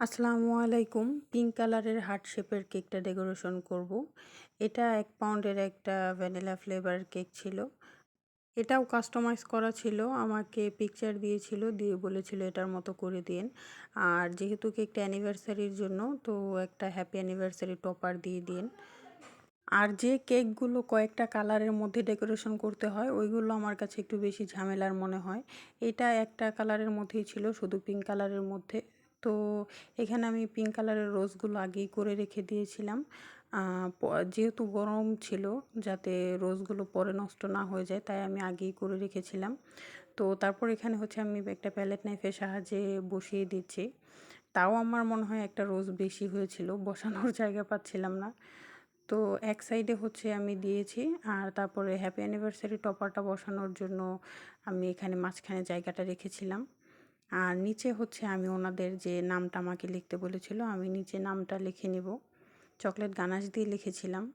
আসসালামু আলাইকুম। পিঙ্ক কালারের হার্ট শেপের কেকটা ডেকোরেশন করব। এটা এক পাউন্ডের একটা ভ্যানিলা ফ্লেভার কেক ছিল। এটাও কাস্টমাইজ করা ছিল, আমাকে পিকচার দিয়েছিল, দিয়ে বলেছিল এটার মতো করে দিন। আর যেহেতু কেকটা অ্যানিভার্সারির জন্য, তো একটা হ্যাপি অ্যানিভার্সারি টপার দিয়ে দিন। আর যে কেকগুলো কয়েকটা কালারের মধ্যে ডেকোরেশন করতে হয়, ওইগুলো আমার কাছে একটু বেশি ঝামেলার মনে হয়। এটা একটা কালারের মধ্যেই ছিল, শুধু পিঙ্ক কালারের মধ্যে। তো এখানে আমি পিঙ্ক কালারের রোজগুলো আগেই করে রেখে দিয়েছিলাম। যেহেতু গরম ছিল, যাতে রোজগুলো পরে নষ্ট না হয়ে যায়, তাই আমি আগেই করে রেখেছিলাম। তো তারপর এখানে হচ্ছে আমি একটা প্যালেট নাইফের সাহায্যে বসিয়ে দিচ্ছি। তাও আমার মনে হয় একটা রোজ বেশি হয়েছিল, বসানোর জায়গা পাচ্ছিলাম না। তো এক সাইডে হচ্ছে আমি দিয়েছি, আর তারপরে হ্যাপি অ্যানিভার্সারি টপারটা বসানোর জন্য আমি এখানে মাঝখানে জায়গাটা রেখেছিলাম। আর নিচে হচ্ছে আমি ওনাদের যে নামটা আমাকে লিখতে বলেছিল, আমি নিচে নামটা লিখে নিব। চকলেট গানাশ দিয়ে লিখেছিলাম।